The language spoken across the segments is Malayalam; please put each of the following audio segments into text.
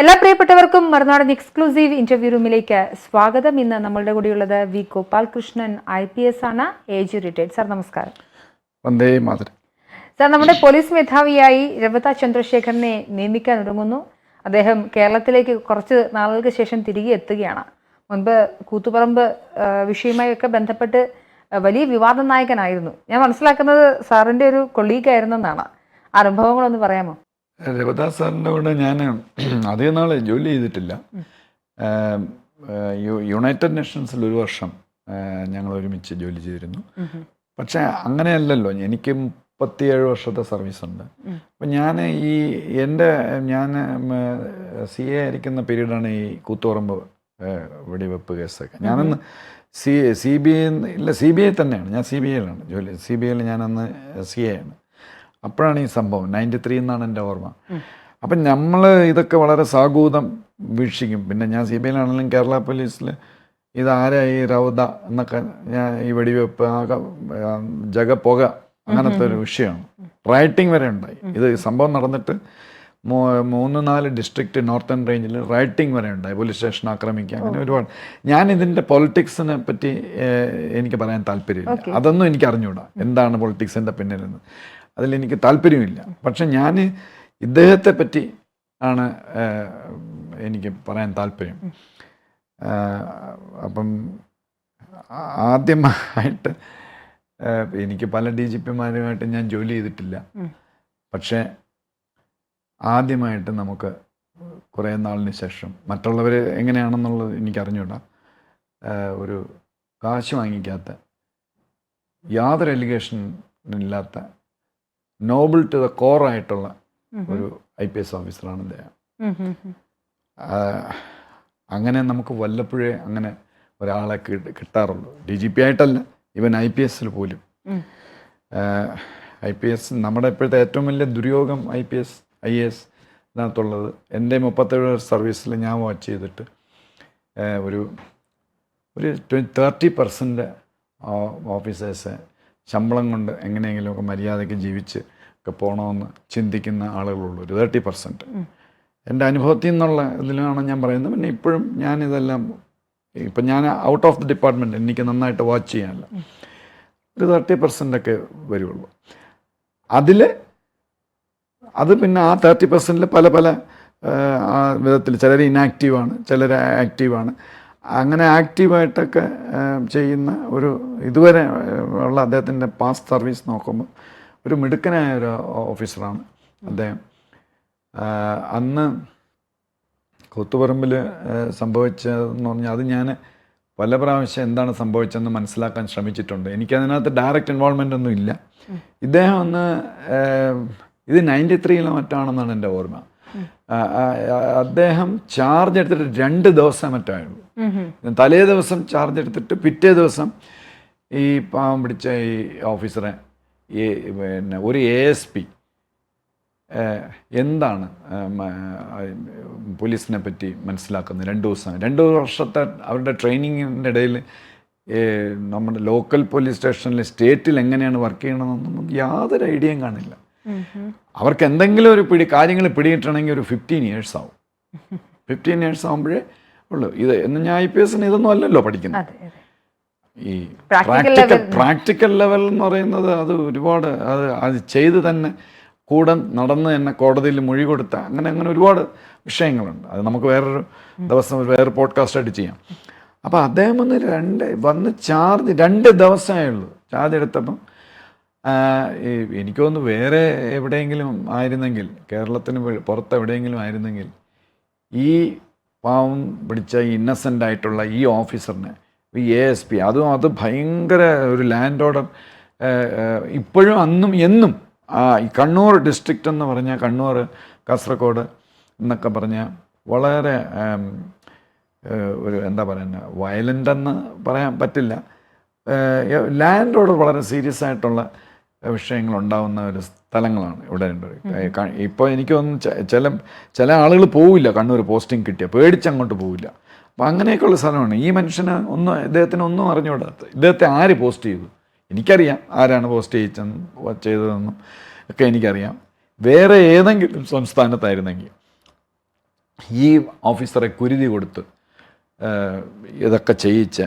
എല്ലാ പ്രിയപ്പെട്ടവർക്കും മറുനാടൻ എക്സ്ക്ലൂസീവ് ഇന്റർവ്യൂ റൂമിലേക്ക് സ്വാഗതം. ഇന്ന് നമ്മളുടെ കൂടെയുള്ളത് V Gopalakrishnan I P S ആണ്. Age retired. സാർ നമസ്കാരം. വന്ദേ മാതരം. സാർ നമ്മുടെ പോലീസ് മേധാവിയായി രവത ചന്ദ്രശേഖരനെ നിയമിക്കാൻ ഒരുങ്ങുന്നു. അദ്ദേഹം കേരളത്തിലേക്ക് കുറച്ച് നാളുകൾക്ക് ശേഷം തിരികെ എത്തുകയാണ്. മുൻപ് കൂത്തുപറമ്പ് വിഷയവുമായൊക്കെ ബന്ധപ്പെട്ട് വലിയ വിവാദ നായകനായിരുന്നു. ഞാൻ മനസ്സിലാക്കുന്നത് സാറിന്റെ ഒരു കൊളീഗായിരുന്നെന്നാണ് അനുഭവങ്ങളൊന്ന് പറയാമോ? രഘുദാസ് സാറിന്റെ കൂടെ ഞാൻ അധികം നാൾ ജോലി ചെയ്തിട്ടില്ല. യു- യുണൈറ്റഡ് നേഷൻസിൽ ഒരു വർഷം ഞങ്ങൾ ഒരുമിച്ച് ജോലി ചെയ്തിരുന്നു. പക്ഷേ അങ്ങനെയല്ലല്ലോ എനിക്ക് മുപ്പത്തിയേഴ് വർഷത്തെ സർവീസ് ഉണ്ട്. അപ്പം ഞാൻ ഈ എന്റെ ഞാൻ സി എ ആയിരിക്കുന്ന പീരീഡാണ് ഈ കൂത്തുപറമ്പ് വെടിവെപ്പ് കേസൊക്കെ. ഞാനന്ന് സി സി ബി ഐ ഇല്ല സി ബി ഐ തന്നെയാണ്. ഞാൻ സി ബി ഐയിലാണ് ജോലി സി ബി ഐയിൽ ഞാനന്ന് സി എ ആണ്. അപ്പോഴാണ് ഈ സംഭവം. നയന്റി ത്രീ എന്നാണ് എന്റെ ഓർമ്മ. അപ്പം നമ്മൾ ഇതൊക്കെ വളരെ സാഗൂതം വീക്ഷിക്കും. പിന്നെ ഞാൻ സി ബി ഐയിലാണെങ്കിലും കേരള പോലീസിൽ ഇതാരാ ഈ റൗദ എന്നൊക്കെ ഞാൻ ഈ വെടിവെപ്പ് ആകെ ജഗപ്പുക അങ്ങനത്തെ ഒരു വിഷയമാണ്. റൈറ്റിംഗ് വരെ ഉണ്ടായി. ഇത് സംഭവം നടന്നിട്ട് മൂ- മൂന്ന് നാല് ഡിസ്ട്രിക്റ്റ് നോർത്തേൺ റേഞ്ചിൽ റൈറ്റിംഗ് വരെ ഉണ്ടായി. പോലീസ് സ്റ്റേഷൻ ആക്രമിക്കുക അങ്ങനെ ഒരുപാട്. ഞാൻ ഇതിന്റെ പൊളിറ്റിക്സിനെ പറ്റി എനിക്ക് പറയാൻ താല്പര്യമില്ല. അതൊന്നും എനിക്ക് അറിഞ്ഞുകൂടാ എന്താണ് പൊളിറ്റിക്സിന്റെ പിന്നിലെന്ന്. അതിലെനിക്ക് താല്പര്യമില്ല. പക്ഷെ ഞാൻ ഇദ്ദേഹത്തെ പറ്റി ആണ് എനിക്ക് പറയാൻ താല്പര്യം. അപ്പം ആദ്യമായിട്ട് എനിക്ക് പല ഡി ജി പിമാരുമായിട്ട് ഞാൻ ജോലി ചെയ്തിട്ടില്ല. പക്ഷേ ആദ്യമായിട്ട് നമുക്ക് കുറേ നാളിന് ശേഷം മറ്റുള്ളവർ എങ്ങനെയാണെന്നുള്ളത് എനിക്ക് അറിഞ്ഞൂടാ ഒരു കാശ് വാങ്ങിക്കാത്ത യാതൊരു എലിഗേഷൻ ഇല്ലാത്ത നോബിൾ ടു ദ കോർ ആയിട്ടുള്ള ഒരു ഐ പി എസ് ഓഫീസറാണ് അദ്ദേഹം. അങ്ങനെ നമുക്ക് വല്ലപ്പോഴേ അങ്ങനെ ഒരാളെ കിട്ട- കിട്ടാറുള്ളൂ. ഡി ജി പി ആയിട്ടല്ല ഇവൻ ഐ പി എസിൽ പോലും. ഐ പി എസ് നമ്മുടെ ഇപ്പോഴത്തെ ഏറ്റവും വലിയ ദുര്യോഗം I P S I A S ഇതിനകത്തുള്ളത്. എന്റെ മുപ്പത്തേഴ് സർവീസിൽ ഞാൻ വാച്ച് ചെയ്തിട്ട് ഒരു ഒരു ട്വൻ തേർട്ടി പെർസെന്റ് ഓഫീസേഴ്സ് ശമ്പളം കൊണ്ട് എങ്ങനെയെങ്കിലുമൊക്കെ മര്യാദയ്ക്ക് ജീവിച്ച് ഒക്കെ പോകണമെന്ന് ചിന്തിക്കുന്ന ആളുകളുള്ളൂ ഒരു തേർട്ടി പെർസെന്റ് എന്റെ അനുഭവത്തിൽ നിന്നുള്ള ഇതിലാണ് ഞാൻ പറയുന്നത്. പിന്നെ ഇപ്പോഴും ഞാനിതെല്ലാം ഇപ്പം ഞാൻ ഔട്ട് ഓഫ് ദി ഡിപ്പാർട്ട്മെന്റ് എനിക്ക് നന്നായിട്ട് വാച്ച് ചെയ്യാനല്ല. ഒരു തേർട്ടി പെർസെന്റൊക്കെ വരുള്ളൂ. അതിൽ അത് പിന്നെ ആ തേർട്ടി പെർസെന്റിൽ പല പല വിധത്തിൽ ചിലർ ഇനാക്റ്റീവാണ് ചിലർ ആക്റ്റീവാണ് അങ്ങനെ ആക്റ്റീവായിട്ടൊക്കെ ചെയ്യുന്ന ഒരു ഇതുവരെ ഉള്ള അദ്ദേഹത്തിന്റെ പാസ്റ്റ് സർവീസ് നോക്കുമ്പോൾ ഒരു മിടുക്കനായ ഒരു ഓഫീസറാണ് അദ്ദേഹം. അന്ന് കൂത്തുപറമ്പിൽ സംഭവിച്ചതെന്ന് പറഞ്ഞാൽ അത് ഞാൻ പല പ്രാവശ്യം എന്താണ് സംഭവിച്ചതെന്ന് മനസ്സിലാക്കാൻ ശ്രമിച്ചിട്ടുണ്ട്. എനിക്കതിനകത്ത് ഡയറക്റ്റ് ഇൻവോൾവ്മെന്റ് ഒന്നും ഇല്ല. ഇദ്ദേഹം ഒന്ന് ഇത് നയന്റി ത്രീയിലോ മറ്റാണെന്നാണ് എന്റെ ഓർമ്മ. അദ്ദേഹം ചാർജ് എടുത്തിട്ട് രണ്ട് ദിവസം മറ്റായുള്ളൂ തലേ ദിവസം ചാർജ് എടുത്തിട്ട് പിറ്റേ ദിവസം ഈ പാവം പിടിച്ച ഈ ഓഫീസറെ ഈ പിന്നെ ഒരു എ എസ് പി എന്താണ് പോലീസിനെ പറ്റി മനസ്സിലാക്കുന്നത്? രണ്ട് ദിവസം. രണ്ട് വർഷത്തെ അവരുടെ ട്രെയിനിങ്ങിന്റെ ഇടയിൽ നമ്മുടെ ലോക്കൽ പോലീസ് സ്റ്റേഷനിൽ സ്റ്റേറ്റിൽ എങ്ങനെയാണ് വർക്ക് ചെയ്യണമെന്നൊന്നും യാതൊരു ഐഡിയയും കാണില്ല. അവർക്ക് എന്തെങ്കിലും ഒരു പിടി കാര്യങ്ങൾ പിടികിട്ടണമെങ്കിൽ ഒരു ഫിഫ്റ്റീൻ ഇയേഴ്സ് ആവും. ഫിഫ്റ്റീൻ ഇയേഴ്സ് ആകുമ്പോഴേ ഉള്ളൂ. ഇത് എന്ന് ഞാൻ ഐ പി എസിന് ഇതൊന്നും അല്ലല്ലോ പഠിക്കുന്നത്. ഈ പ്രാക്ടിക്കൽ. പ്രാക്ടിക്കൽ ലെവൽ എന്ന് പറയുന്നത് അത് ഒരുപാട് അത് അത് ചെയ്ത് തന്നെ കൂടെ നടന്ന് തന്നെ കോടതിയിൽ മൊഴി കൊടുത്ത അങ്ങനെ അങ്ങനെ ഒരുപാട് വിഷയങ്ങളുണ്ട്. അത് നമുക്ക് വേറൊരു ദിവസം വേറെ പോഡ്കാസ്റ്റ് ആയിട്ട് ചെയ്യാം. അപ്പോൾ അദ്ദേഹം വന്ന് രണ്ട് വന്ന് ചാർജ് രണ്ട് ദിവസമേ ഉള്ളൂ. ചാർജ് എടുത്തപ്പം എനിക്ക് തോന്നുന്നു വേറെ എവിടെയെങ്കിലും ആയിരുന്നെങ്കിൽ കേരളത്തിന് പുറത്ത് എവിടെയെങ്കിലും ആയിരുന്നെങ്കിൽ ഈ പാവം പിടിച്ച ഇന്നസെന്റ് ആയിട്ടുള്ള ഈ ഓഫീസറിനെ ഈ എ എസ് പി അതും അത് ഭയങ്കര ഒരു ലാൻഡ് ഓർഡർ ഇപ്പോഴും അന്നും എന്നും കണ്ണൂർ ഡിസ്ട്രിക്റ്റ് എന്ന് പറഞ്ഞാൽ കണ്ണൂർ കാസർഗോഡ് എന്നൊക്കെ പറഞ്ഞാൽ വളരെ ഒരു എന്താ പറയുന്നത് വയലന്റ് എന്ന് പറയാൻ പറ്റില്ല. ലാൻഡ് ഓർഡർ വളരെ സീരിയസ് ആയിട്ടുള്ള വിഷയങ്ങൾ ഉണ്ടാവുന്ന ഒരു സ്ഥലങ്ങളാണ് ഇവിടെ ഇപ്പോൾ എനിക്ക് ചില ചില ആളുകൾ പോവില്ല. കണ്ണൂർ പോസ്റ്റിംഗ് കിട്ടിയ. പേടിച്ചങ്ങോട്ട് പോവില്ല. അപ്പം അങ്ങനെയൊക്കെയുള്ള സ്ഥലമാണ്. ഈ മനുഷ്യന് ഒന്നും ഇദ്ദേഹത്തിന് ഒന്നും അറിഞ്ഞുകൂടാത്ത. ഇദ്ദേഹത്തെ ആര് പോസ്റ്റ് ചെയ്തു? എനിക്കറിയാം ആരാണ് പോസ്റ്റ് ചെയ്യിച്ചെന്ന് ചെയ്തതെന്നും ഒക്കെ എനിക്കറിയാം. വേറെ ഏതെങ്കിലും സംസ്ഥാനത്തായിരുന്നെങ്കിൽ ഈ ഓഫീസറെ കുരുതി കൊടുത്ത് ഇതൊക്കെ ചെയ്യിച്ച്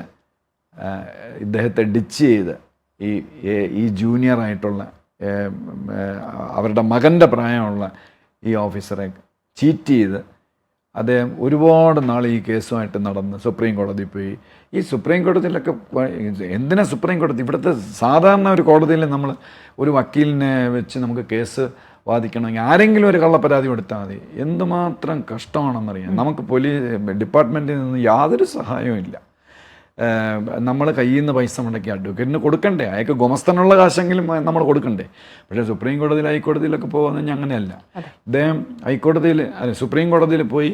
ഇദ്ദേഹത്തെ ഡിച്ച് ചെയ്ത് ഈ ഈ- ജൂനിയർ ഏഹ്, അവരുടെ മകന്റെ പ്രായമുള്ള ഈ ഓഫീസറെ ചീറ്റ് ചെയ്ത് അദ്ദേഹം ഒരുപാട് നാൾ ഈ കേസുമായിട്ട് നടന്ന് സുപ്രീം കോടതി പോയി. ഈ സുപ്രീം കോടതിയിലൊക്കെ എന്തിനാ സുപ്രീം കോടതി ഇവിടുത്തെ സാധാരണ ഒരു കോടതിയിൽ നമ്മൾ ഒരു വക്കീലിനെ വെച്ച് നമുക്ക് കേസ് വാദിക്കണമെങ്കിൽ ആരെങ്കിലും ഒരു കള്ളപ്പരാതി കൊടുത്താൽ മതി. എന്തുമാത്രം കഷ്ടമാണെന്നറിയാം. നമുക്ക് പോലീസ് ഡിപ്പാർട്ട്മെന്റിൽ നിന്ന് യാതൊരു സഹായവും ഇല്ല. നമ്മൾ കയ്യിൽ നിന്ന് പൈസ മുടക്കി അഡ്വക്കേറ്റിന് കൊടുക്കണ്ടേ? അയാൾക്ക് ഗുമസ്തനുള്ള കാശെങ്കിലും നമ്മൾ കൊടുക്കണ്ടേ? പക്ഷേ സുപ്രീം കോടതിയിൽ ഹൈക്കോടതിയിലൊക്കെ പോകുന്നത് അങ്ങനെയല്ല. അദ്ദേഹം ഹൈക്കോടതിയിൽ അല്ല സുപ്രീം കോടതിയിൽ പോയി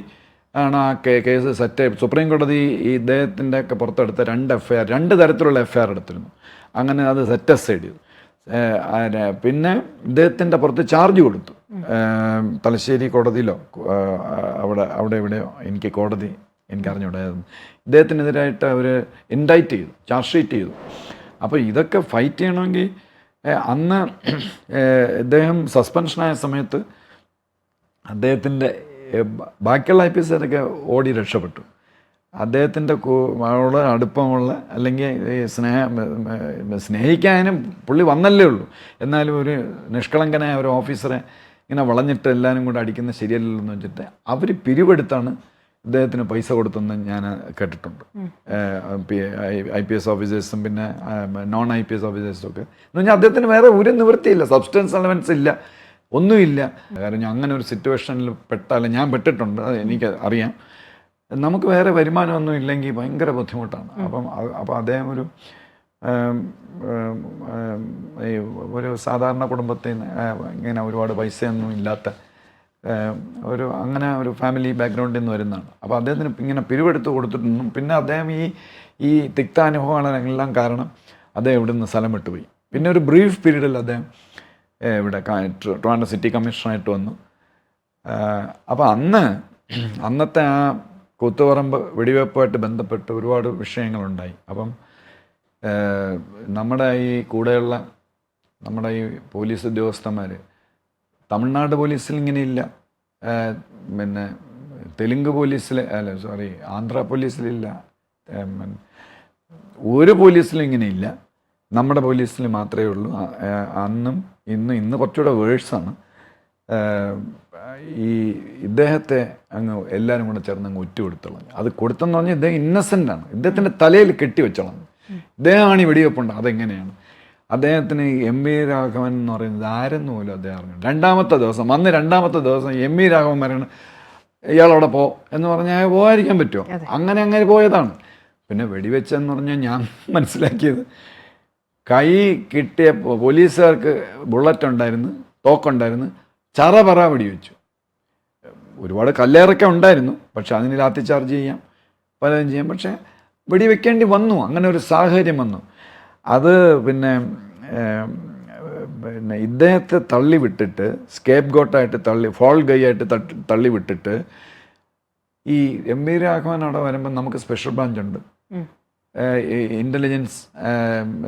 ആണ് ആ കേസ് സെറ്റ് സുപ്രീം കോടതി ഈ ഇദ്ദേഹത്തിന്റെ ഒക്കെ പുറത്തെടുത്ത രണ്ട് എഫ് ഐ ആർ രണ്ട് തരത്തിലുള്ള എഫ് ഐ ആർ എടുത്തിരുന്നു. അങ്ങനെ അത് സെറ്റ് അസൈഡ് ചെയ്തു. പിന്നെ ഇദ്ദേഹത്തിന്റെ പുറത്ത് ചാർജ് കൊടുത്തു. തലശ്ശേരി കോടതിയിലോ അവിടെ അവിടെ എവിടെയോ എനിക്ക് കോടതി എനിക്ക് അറിഞ്ഞൂടായിരുന്നു ഇദ്ദേഹത്തിനെതിരായിട്ട് അവർ ഇൻഡൈറ്റ് ചെയ്തു ചാർജ് ഷീറ്റ് ചെയ്തു. അപ്പോൾ ഇതൊക്കെ ഫൈറ്റ് ചെയ്യണമെങ്കിൽ അന്ന് ഇദ്ദേഹം സസ്പെൻഷനായ സമയത്ത് അദ്ദേഹത്തിന്റെ ബാക്കിയുള്ള ഐ പി എസ്കാരൊക്കെ ഓടി രക്ഷപ്പെട്ടു. അദ്ദേഹത്തിന്റെ ഉള്ള അടുപ്പമുള്ള അല്ലെങ്കിൽ സ്നേഹ സ്നേഹിക്കാനും പുള്ളി വന്നല്ലേ ഉള്ളൂ. എന്നാലും ഒരു നിഷ്കളങ്കനായ ഒരു ഓഫീസറെ ഇങ്ങനെ വളഞ്ഞിട്ട് എല്ലാവരും കൂടെ അടിക്കുന്ന ശരിയല്ലല്ലോ എന്ന് വെച്ചിട്ട് അവർ പിരിവെടുത്താണ് ഇദ്ദേഹത്തിന് പൈസ കൊടുത്തെന്ന് ഞാൻ കേട്ടിട്ടുണ്ട്. ഐ പി എസ് ഓഫീസേഴ്സും പിന്നെ നോൺ ഐ പി എസ് ഓഫീസേഴ്സും ഒക്കെ. എന്ന് പറഞ്ഞാൽ അദ്ദേഹത്തിന് വേറെ ഒരു നിവൃത്തിയില്ല സബ്സ്റ്റൻസ് എലമെൻസ് ഇല്ല ഒന്നുമില്ല. കാരണം ഞാൻ അങ്ങനെ ഒരു സിറ്റുവേഷനിൽ പെട്ടാൽ ഞാൻ പെട്ടിട്ടുണ്ട് അത് എനിക്ക് അറിയാം. നമുക്ക് വേറെ വരുമാനമൊന്നും ഇല്ലെങ്കിൽ ഭയങ്കര ബുദ്ധിമുട്ടാണ്. അപ്പം അപ്പം അദ്ദേഹം ഒരു ഒരു സാധാരണ കുടുംബത്തിൽ നിന്ന് ഇങ്ങനെ ഒരുപാട് പൈസയൊന്നും ഇല്ലാത്ത ഒരു അങ്ങനെ ഒരു ഫാമിലി ബാക്ക്ഗ്രൗണ്ടിൽ നിന്ന് വരുന്നതാണ്. അപ്പോൾ അദ്ദേഹത്തിന് ഇങ്ങനെ പിരിവെടുത്ത് കൊടുത്തിട്ടൊന്നും പിന്നെ അദ്ദേഹം ഈ ഈ തിക്താനുഭവങ്ങളെല്ലാം കാരണം അദ്ദേഹം ഇവിടെ നിന്ന് സ്ഥലം വിട്ടുപോയി. പിന്നെ ഒരു ബ്രീഫ് പീരീഡിൽ അദ്ദേഹം ഇവിടെ ട്രിവാൻഡ്രം സിറ്റി കമ്മീഷണറായിട്ട് വന്നു. അപ്പോൾ അന്ന് അന്നത്തെ ആ കൂത്തുപറമ്പ് വെടിവെപ്പുമായിട്ട് ബന്ധപ്പെട്ട് ഒരുപാട് വിഷയങ്ങളുണ്ടായി. അപ്പം നമ്മുടെ ഈ കൂടെയുള്ള നമ്മുടെ ഈ പോലീസ് ഉദ്യോഗസ്ഥന്മാർ തമിഴ്നാട് പോലീസിൽ ഇങ്ങനെയില്ല പിന്നെ തെലുങ്ക് പോലീസിൽ അല്ല സോറി ആന്ധ്ര പോലീസിലില്ല. ഒരു പോലീസിലും ഇങ്ങനെയില്ല നമ്മുടെ പോലീസിൽ മാത്രമേ ഉള്ളൂ. അന്നും ഇന്നും ഇന്ന് കുറച്ചുകൂടെ വേഴ്സാണ്. ഈ ഇദ്ദേഹത്തെ അങ്ങ് എല്ലാവരും കൂടെ ചേർന്ന് അങ്ങ് ഒറ്റ കൊടുത്തോളാം അത് കൊടുത്തെന്ന് പറഞ്ഞാൽ ഇദ്ദേഹം ഇന്നസെന്റ് ആണ് ഇദ്ദേഹത്തിന്റെ തലയിൽ കെട്ടി വെച്ചോളാം ഇദ്ദേഹമാണ് ഈ വെടിവെപ്പുണ്ട് അതെങ്ങനെയാണ്? അദ്ദേഹത്തിന് എം വി രാഘവൻ എന്ന് പറയുന്നത് ആരെന്ന് പോലും അദ്ദേഹം അറിഞ്ഞു രണ്ടാമത്തെ ദിവസം അന്ന് രണ്ടാമത്തെ ദിവസം എം വി രാഘവൻ പറയണം ഇയാളവിടെ പോ എന്ന് പറഞ്ഞാൽ പോകാതിരിക്കാൻ പറ്റുമോ? അങ്ങനെ അങ്ങനെ പോയതാണ്. പിന്നെ വെടിവെച്ചെന്ന് പറഞ്ഞാൽ ഞാൻ മനസ്സിലാക്കിയത് കൈ കിട്ടിയ പോലീസുകാർക്ക് ബുള്ളറ്റ് ഉണ്ടായിരുന്നു തോക്കുണ്ടായിരുന്നു ചറപറ വെടിവെച്ചു. ഒരുപാട് കല്ലേറൊക്കെ ഉണ്ടായിരുന്നു പക്ഷെ അതിന് ലാത്തി ചാർജ് ചെയ്യാം പലതും ചെയ്യാം പക്ഷേ വെടിവെക്കേണ്ടി വന്നു അങ്ങനെ ഒരു സാഹചര്യം വന്നു. അത് പിന്നെ പിന്നെ ഇദ്ദേഹത്തെ തള്ളി വിട്ടിട്ട് സ്കേപ്പ് ഗോട്ടായിട്ട് തള്ളി ഫോൾ ഗൈ ആയിട്ട് തട്ടി തള്ളി വിട്ടിട്ട് ഈ എം വി രാഘവൻ അവിടെ വരുമ്പോൾ നമുക്ക് സ്പെഷ്യൽ ബ്രാഞ്ച് ഉണ്ട്. ഇന്റലിജൻസ്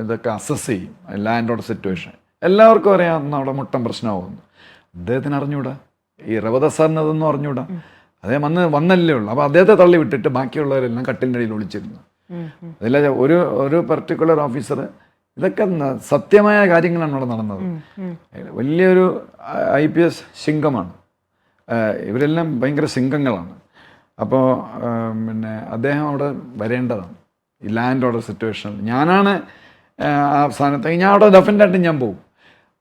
ഇതൊക്കെ അസസ് ചെയ്യും ലാൻഡ് ഓർഡർ സിറ്റുവേഷൻ. എല്ലാവർക്കും അറിയാവുന്ന അവിടെ മുട്ടം പ്രശ്നമാകുന്നു അദ്ദേഹത്തിന് അറിഞ്ഞൂടാ? ഈ റവത സാറിന് അതൊന്നും അറിഞ്ഞൂടാ? അദ്ദേഹം വന്ന് വന്നല്ലേ ഉള്ളൂ. അപ്പോൾ അദ്ദേഹത്തെ തള്ളി വിട്ടിട്ട് ബാക്കിയുള്ളവരെല്ലാം കട്ടിന്റെ അടിയിൽ ഒളിച്ചിരുന്നു. ഉം, ഒരു ഒരു പർട്ടിക്കുലർ ഓഫീസർ ഇതൊക്കെ സത്യമായ കാര്യങ്ങളാണ് ഇവിടെ നടന്നത്. വലിയൊരു ഐ പി എസ് സിംഗമാണ് ഇവരെല്ലാം ഭയങ്കര സിംഗങ്ങളാണ് അപ്പോൾ പിന്നെ അദ്ദേഹം അവിടെ വരേണ്ടതാണ്. ഈ ലാൻഡ് ഓർഡർ സിറ്റുവേഷൻ ഞാനാണ് ആ സ്ഥാനത്ത് ഞാൻ അവിടെ ഡെഫിനറ്റായിട്ട് ഞാൻ പോകും.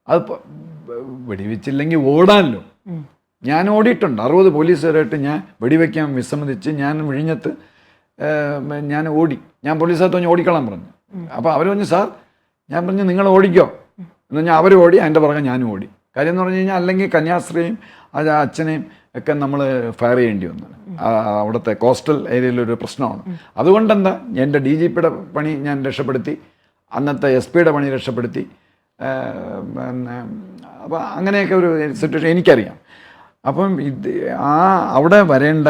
അത് വെടിവെച്ചില്ലെങ്കിൽ ഓടാനല്ലോ. ഞാൻ ഓടിയിട്ടുണ്ട്. അറുപത് പോലീസുകാരായിട്ട് ഞാൻ വെടിവെക്കാൻ വിസമ്മതിച്ച് ഞാൻ വിഴിഞ്ഞത്ത് ഞാൻ ഓടി. ഞാൻ പോലീസുകാർ തോന്നി ഓടിക്കളാൻ പറഞ്ഞു. അപ്പോൾ അവർ പറഞ്ഞു സാർ ഞാൻ പറഞ്ഞു നിങ്ങൾ ഓടിക്കോ. എന്ന് പറഞ്ഞാൽ അവർ ഓടി അതിന്റെ പുറകെ ഞാനും ഓടി. കാര്യം എന്ന് പറഞ്ഞു കഴിഞ്ഞാൽ അല്ലെങ്കിൽ കന്യാസ്ത്രീയും അത് അച്ഛനെയും ഒക്കെ നമ്മൾ ഫയർ ചെയ്യേണ്ടി വന്നു. ആ, അവിടുത്തെ കോസ്റ്റൽ ഏരിയയിലൊരു പ്രശ്നമാണ്. അതുകൊണ്ട് എന്താ എന്റെ ഡി ജി പിയുടെ പണി ഞാൻ രക്ഷപ്പെടുത്തി അന്നത്തെ എസ് പിയുടെ പണി രക്ഷപ്പെടുത്തി. പിന്നെ അപ്പോൾ അങ്ങനെയൊക്കെ ഒരു സിറ്റുവേഷൻ എനിക്കറിയാം. അപ്പം ഇത് ആ അവിടെ വരേണ്ട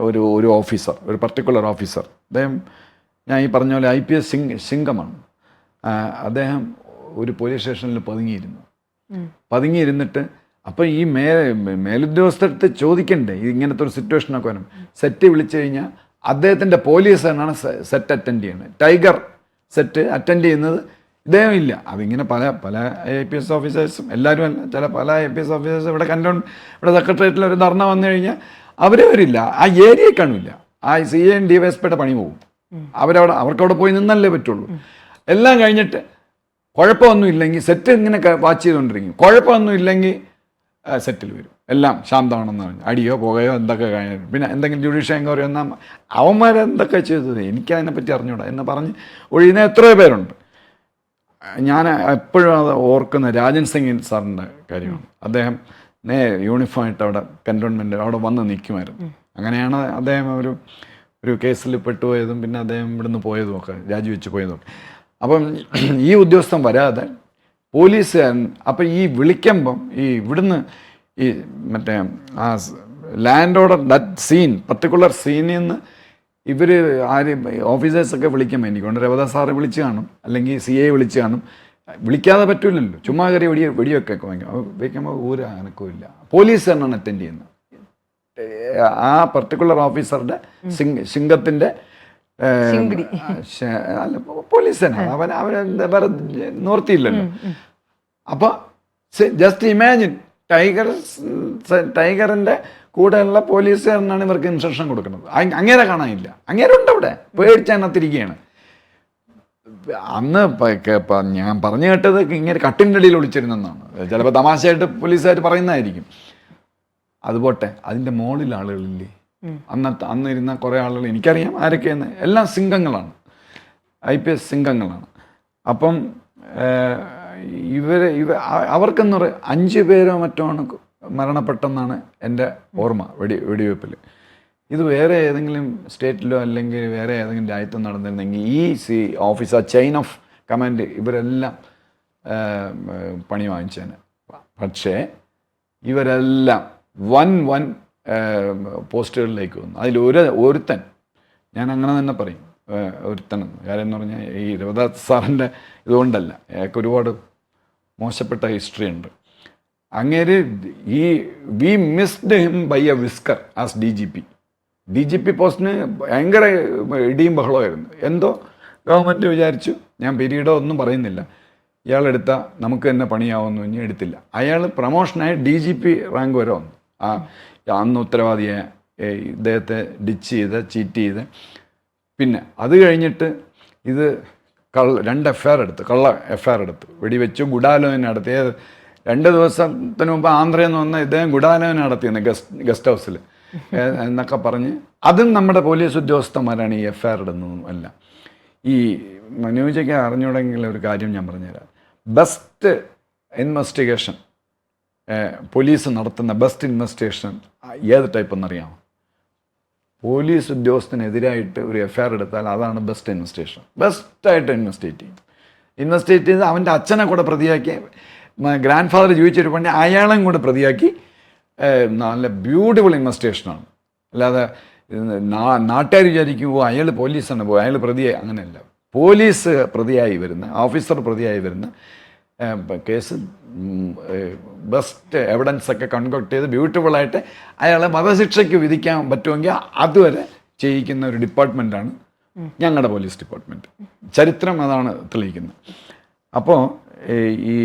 ഒരു ഒരു ഓഫീസർ ഒരു പർട്ടിക്കുലർ ഓഫീസർ അദ്ദേഹം ഞാൻ ഈ പറഞ്ഞ പോലെ ഐ പി എസ് സിംഗ് സിംഗമാണ്. അദ്ദേഹം ഒരു പോലീസ് സ്റ്റേഷനിൽ പതുങ്ങിയിരുന്നു. പതുങ്ങിയിരുന്നിട്ട് അപ്പോൾ ഈ മേ മേലുദ്യോഗസ്ഥടുത്ത് ചോദിക്കണ്ടേ? ഇങ്ങനത്തെ ഒരു സിറ്റുവേഷനൊക്കെ വരും. സെറ്റ് വിളിച്ചു കഴിഞ്ഞാൽ അദ്ദേഹത്തിന്റെ പോലീസ് തന്നെയാണ് സെറ്റ് അറ്റൻഡ് ചെയ്യുന്നത് ടൈഗർ സെറ്റ് അറ്റൻഡ് ചെയ്യുന്നത് ഇദ്ദേഹം ഇല്ല. അതിങ്ങനെ പല പല ഐ പി എസ് ഓഫീസേഴ്സും എല്ലാവരും അല്ല. ചില പല ഐ പി എസ് ഓഫീസേഴ്സും ഇവിടെ കണ്ടോ ഇവിടെ സെക്രട്ടേറിയറ്റിൽ ഒരു ധർണ വന്നു കഴിഞ്ഞാൽ അവരെ വരില്ല. ആ ഏരിയ കാണില്ല ആ C N D Y S പിയുടെ പണി പോകും. അവരവിടെ അവർക്കവിടെ പോയി നിന്നല്ലേ പറ്റുള്ളൂ. എല്ലാം കഴിഞ്ഞിട്ട് കുഴപ്പമൊന്നും ഇല്ലെങ്കിൽ സെറ്റ് ഇങ്ങനെ വാച്ച് ചെയ്തുകൊണ്ടിരിക്കും കുഴപ്പമൊന്നും ഇല്ലെങ്കിൽ സെറ്റിൽ വരും. എല്ലാം ശാന്തമാണെന്ന് പറഞ്ഞു. അടിയോ പുകയോ എന്തൊക്കെ കഴിഞ്ഞു പിന്നെ എന്തെങ്കിലും ജുഡീഷ്യൽ എൻക്വയറി എന്നാൽ അവന്മാരെന്തൊക്കെ ചെയ്തത്? എനിക്കതിനെപ്പറ്റി അറിഞ്ഞൂടാ. എന്ന് പറഞ്ഞ് ഒഴിയുന്ന എത്രയോ പേരുണ്ട്. ഞാൻ എപ്പോഴും അത് ഓർക്കുന്ന രാജൻ സിംഗ് സാറിന്റെ കാര്യമാണ്. അദ്ദേഹം നേ യൂണിഫോം ആയിട്ട് അവിടെ കന്റോൺമെന്റ് അവിടെ വന്ന് നിൽക്കുമായിരുന്നു. അങ്ങനെയാണ് അദ്ദേഹം ഒരു ഒരു കേസിൽ പെട്ടുപോയതും പിന്നെ അദ്ദേഹം ഇവിടുന്ന് പോയതും ഒക്കെ രാജിവെച്ച് പോയതും ഒക്കെ അപ്പം ഈ ഉദ്യോഗസ്ഥൻ വരാതെ പോലീസുകാരൻ അപ്പം ഈ വിളിക്കുമ്പം ഈ ഇവിടുന്ന് ഈ മറ്റേ ആ law and order that scene particular സീനിൽ നിന്ന് ഇവർ ആര് ഓഫീസേഴ്സൊക്കെ വിളിക്കുമ്പോൾ എനിക്കൊണ്ട് രവദാസ് സാറ് വിളിച്ച് കാണും അല്ലെങ്കിൽ സി എ വിളിച്ച് കാണും. വിളിക്കാതെ പറ്റൂലല്ലോ. ചുമ്മാ കയറി വെടി വെടിയൊക്കെ വാങ്ങിക്കും. വയ്ക്കുമ്പോൾ ഊര അനക്കവും ഇല്ല. പോലീസ് തന്നെയാണ് അറ്റൻഡ് ചെയ്യുന്നത്. ആ പർട്ടിക്കുലർ ഓഫീസറുടെ സിംഗ് സിംഗത്തിന്റെ അല്ല പോലീസ് തന്നെ അവൻ അവരെന്താ വേറെ നിവർത്തിയില്ലല്ലോ. അപ്പോൾ ജസ്റ്റ് ഇമാജിൻ ടൈഗർ ടൈഗറിന്റെ കൂടെയുള്ള പോലീസുകാരനാണ് ഇവർക്ക് ഇൻസ്ട്രക്ഷൻ കൊടുക്കുന്നത്. അങ്ങനെ കാണാനില്ല. അങ്ങനെ ഉണ്ട് അവിടെ പേടിച്ചതിനകത്തിരിക്കുകയാണ് അന്ന് ഞാൻ പറഞ്ഞു കേട്ടത് ഇങ്ങനെ കട്ടിന്റെ അടിയിൽ ഒളിച്ചിരുന്നെന്നാണ്. ചിലപ്പോൾ തമാശയായിട്ട് പോലീസുകാർ പറയുന്നതായിരിക്കും. അത് പോട്ടെ അതിന്റെ മുകളിൽ ആളുകളില്ലേ? അന്നത്തെ അന്നിരുന്ന കുറേ ആളുകൾ എനിക്കറിയാം ആരൊക്കെയെന്ന്. എല്ലാം സിംഗങ്ങളാണ്. ഐ പി എസ് സിംഗങ്ങളാണ്. അപ്പം ഇവർ ഇവ അവർക്കെന്ന് പറയുക അഞ്ച് പേരോ മറ്റോ ആണ് മരണപ്പെട്ടെന്നാണ് എന്റെ ഓർമ്മ വെടി വെടിവെപ്പിൽ ഇത് വേറെ ഏതെങ്കിലും സ്റ്റേറ്റിലോ അല്ലെങ്കിൽ വേറെ ഏതെങ്കിലും രാജ്യത്തോ നടന്നിരുന്നെങ്കിൽ ഈ സി ഓഫീസ് ആ ചെയിൻ ഓഫ് കമാൻഡ് ഇവരെല്ലാം പണി വാങ്ങിച്ചേനെ. പക്ഷേ ഇവരെല്ലാം വൻ വൻ പോസ്റ്റുകളിലേക്ക് വന്നു. അതിൽ ഒരു ഒരുത്തൻ ഞാൻ അങ്ങനെ തന്നെ പറയും ഒരുത്തനെന്ന് കാര്യം എന്ന് പറഞ്ഞാൽ ഈ രവിദാസ് സാറിന്റെ ഇതുകൊണ്ടല്ല അയാൾക്ക് ഒരുപാട് മോശപ്പെട്ട ഹിസ്റ്ററി ഉണ്ട്. അങ്ങേര് ഈ we missed him by a whisker as D G P D G P പോസ്റ്റിന് ഭയങ്കര ഇടിയും ബഹളമായിരുന്നു എന്തോ ഗവൺമെന്റ് വിചാരിച്ചു. ഞാൻ പിരീഡോ ഒന്നും പറയുന്നില്ല. ഇയാളെടുത്ത നമുക്ക് തന്നെ പണിയാവുമെന്ന് ഇനി എടുത്തില്ല. അയാൾ പ്രമോഷനായി ഡി ജി പി റാങ്ക് വരെ വന്നു. ആ അന്ന് ഉത്തരവാദിയെ ഇദ്ദേഹത്തെ ഡിച്ച് ചെയ്ത് ചീറ്റ് ചെയ്ത്. പിന്നെ അത് കഴിഞ്ഞിട്ട് ഇത് കള്ള രണ്ട് എഫ്ഐആർ എടുത്ത് കള്ള എഫ്ഐആർ എടുത്തു. വെടിവെച്ചു. ഗുഡാലോചന നടത്തി. രണ്ട് ദിവസത്തിന് മുമ്പ് ആന്ധ്രയിൽ നിന്ന് വന്ന ഇദ്ദേഹം ഗുഡാലോചന നടത്തിയെന്ന് ഗസ്റ്റ് ഗസ്റ്റ് ഹൗസിൽ എന്നൊക്കെ പറഞ്ഞ് അതും നമ്മുടെ പോലീസ് ഉദ്യോഗസ്ഥന്മാരാണ് ഈ എഫ് ഐ ആർ ഇടുന്നതും എല്ലാം. ഈ മനോജയ്ക്ക് അറിഞ്ഞുകൂടെങ്കിൽ ഒരു കാര്യം ഞാൻ പറഞ്ഞുതരാം. ബെസ്റ്റ് ഇൻവെസ്റ്റിഗേഷൻ പോലീസ് നടത്തുന്ന ബെസ്റ്റ് ഇൻവെസ്റ്റിഗേഷൻ ഏത് ടൈപ്പ് എന്നറിയാമോ? പോലീസ് ഉദ്യോഗസ്ഥനെതിരായിട്ട് ഒരു എഫ് ഐ ആർ എടുത്താൽ അതാണ് ബെസ്റ്റ് ഇൻവെസ്റ്റിഗേഷൻ. ബെസ്റ്റായിട്ട് ഇൻവെസ്റ്റിഗേറ്റ് ചെയ്യും. ഇൻവെസ്റ്റിഗേറ്റ് ചെയ്ത് അവന്റെ അച്ഛനെ കൂടെ പ്രതിയാക്കി ഗ്രാൻഡ് ഫാദർ ജീവിച്ചൊരു പണി അയാളെയും കൂടെ പ്രതിയാക്കി നല്ല ബ്യൂട്ടിഫുൾ ഇൻവെസ്റ്റിഗേഷനാണ്. അല്ലാതെ നാട്ടുകാർ വിചാരിക്കും ഓ അയാൾ പോലീസാണ് പോയി അയാൾ പ്രതിയായി. അങ്ങനെയല്ല. പോലീസ് പ്രതിയായി വരുന്ന ഓഫീസർ പ്രതിയായി വരുന്ന കേസ് ബെസ്റ്റ് എവിഡൻസ് ഒക്കെ കൺകക്ട് ചെയ്ത് ബ്യൂട്ടിഫുള്ളായിട്ട് അയാളെ വധശിക്ഷയ്ക്ക് വിധിക്കാൻ പറ്റുമെങ്കിൽ അതുവരെ ചെയ്യിക്കുന്ന ഒരു ഡിപ്പാർട്ട്മെന്റാണ് ഞങ്ങളുടെ പോലീസ് ഡിപ്പാർട്ട്മെന്റ് ചരിത്രം അതാണ് തെളിയിക്കുന്നത്. അപ്പോൾ ഈ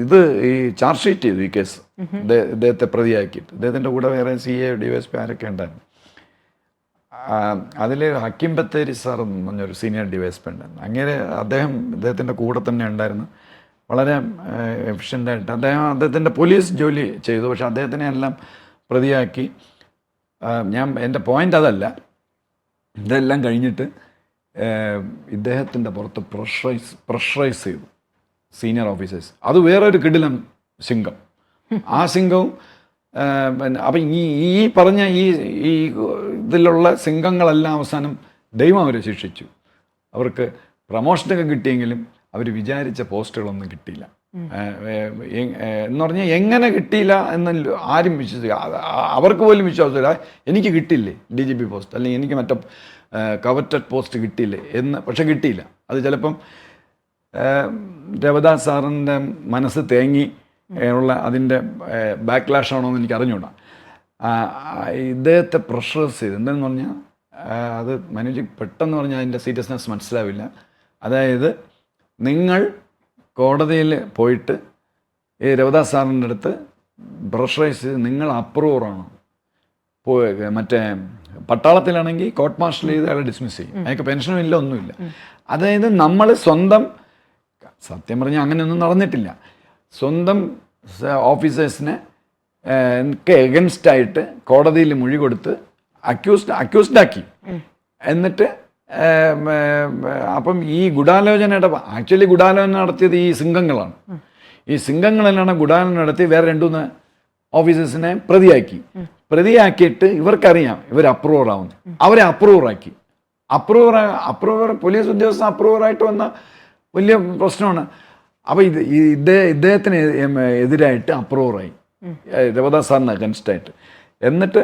ഇത് ഈ ചാർജ് ഷീറ്റ് ചെയ്തു ഈ കേസ്. ഇദ്ദേഹത്തെ പ്രതിയാക്കിയിട്ട്. ഇദ്ദേഹത്തിന്റെ കൂടെ വേറെ C A D S P ആരൊക്കെ ഉണ്ടായിരുന്നു? അതിൽ ഹക്കീം ബത്തേരി സാർ എന്ന് പറഞ്ഞൊരു സീനിയർ ഡി എസ് പി ഉണ്ടായിരുന്നു. അങ്ങനെ അദ്ദേഹം അദ്ദേഹത്തിന്റെ കൂടെ തന്നെ ഉണ്ടായിരുന്നു. വളരെ എഫിഷ്യന്റായിട്ട് അദ്ദേഹം അദ്ദേഹത്തിന്റെ പോലീസ് ജോലി ചെയ്തു. പക്ഷെ അദ്ദേഹത്തിനെ എല്ലാം പ്രതിയാക്കി. ഞാൻ എന്റെ പോയിന്റ് അതല്ല. ഇതെല്ലാം കഴിഞ്ഞിട്ട് ഇദ്ദേഹത്തിന്റെ പുറത്ത് പ്രഷറൈസ് പ്രഷറൈസ് ചെയ്തു. സീനിയർ ഓഫീസേഴ്സ് അത് വേറൊരു കിടിലം സിംഗം ആ സിംഗവും ആ, പിന്നെ അപ്പം ഈ ഈ പറഞ്ഞ ഈ ഈ ഇതിലുള്ള സിംഗങ്ങളെല്ലാം അവസാനം ദൈവം അവരെ ശിക്ഷിച്ചു. അവർക്ക് പ്രമോഷനൊക്കെ കിട്ടിയെങ്കിലും അവർ വിചാരിച്ച പോസ്റ്റുകളൊന്നും കിട്ടിയില്ല. എന്ന് പറഞ്ഞാൽ എങ്ങനെ കിട്ടിയില്ല എന്ന് ആരും വിശ്വസിക്കുക അവർക്ക് പോലും വിശ്വാസമില്ല. എനിക്ക് കിട്ടിയില്ലേ ഡി ജി പി പോസ്റ്റ്? അല്ലെങ്കിൽ എനിക്ക് മറ്റേ കവറ്റഡ് പോസ്റ്റ് കിട്ടിയില്ലേ എന്ന് പക്ഷെ കിട്ടിയില്ല. അത് ചിലപ്പം രവദാസ് സാറിന്റെ മനസ്സ് തേങ്ങി ഉള്ള അതിന്റെ ബാക്ക്ലാഷ് ആണോ എന്ന് എനിക്ക് ആ, ഇദ്ദേഹത്തെ പ്രഷറൈസ് ചെയ്ത് എന്തെന്ന് പറഞ്ഞാൽ അത് മനോജ് പെട്ടെന്ന് പറഞ്ഞാൽ അതിന്റെ സീരിയസ്നെസ് മനസ്സിലാവില്ല. അതായത് നിങ്ങൾ കോടതിയിൽ പോയിട്ട് ഈ രവദാസ് സാറിന്റെ അടുത്ത് പ്രഷറൈസ് ചെയ്ത് നിങ്ങൾ അപ്രൂവറാണ് പോയി മറ്റേ പട്ടാളത്തിലാണെങ്കിൽ കോർട്ട് മാർഷൽ ചെയ്ത് അയാളെ ഡിസ്മിസ് ചെയ്യും. അയാൾക്ക് പെൻഷനും ഇല്ല ഒന്നുമില്ല. അതായത് നമ്മൾ സ്വന്തം സത്യം പറഞ്ഞാൽ അങ്ങനെയൊന്നും നടന്നിട്ടില്ല. സ്വന്തം ഓഫീസേഴ്സിനെ എഗൻസ്റ്റ് ആയിട്ട് കോടതിയിൽ മൊഴി കൊടുത്ത് അക്യൂസ്ഡ് അക്യൂസ്ഡ് ആക്കി. എന്നിട്ട് അപ്പം ഈ ഗുഡാലോചനയുടെ ആക്ച്വലി ഗുഡാലോചന നടത്തിയത് ഈ സിംഗങ്ങളാണ്. ഈ സിംഗങ്ങളെല്ലാം ഗുഡാലോചന നടത്തി വേറെ രണ്ടുമൂന്ന് ഓഫീസേഴ്സിനെ പ്രതിയാക്കി. പ്രതിയാക്കിയിട്ട് ഇവർക്കറിയാം ഇവർ അപ്രൂവർ ആവുന്നു. അവരെ അപ്രൂവർ ആക്കി. അപ്രൂവർ അപ്രൂവർ പോലീസ് ഉദ്യോഗസ്ഥൻ അപ്രൂവർ ആയിട്ട് വന്ന വലിയ പ്രശ്നമാണ്. അപ്പോൾ ഇത് ഇദ്ദേഹ ഇദ്ദേഹത്തിന് എതിരായിട്ട് അപ്രൂവറായി. രവദാസ് സാറിന് അഗൻസ്റ്റായിട്ട് എന്നിട്ട്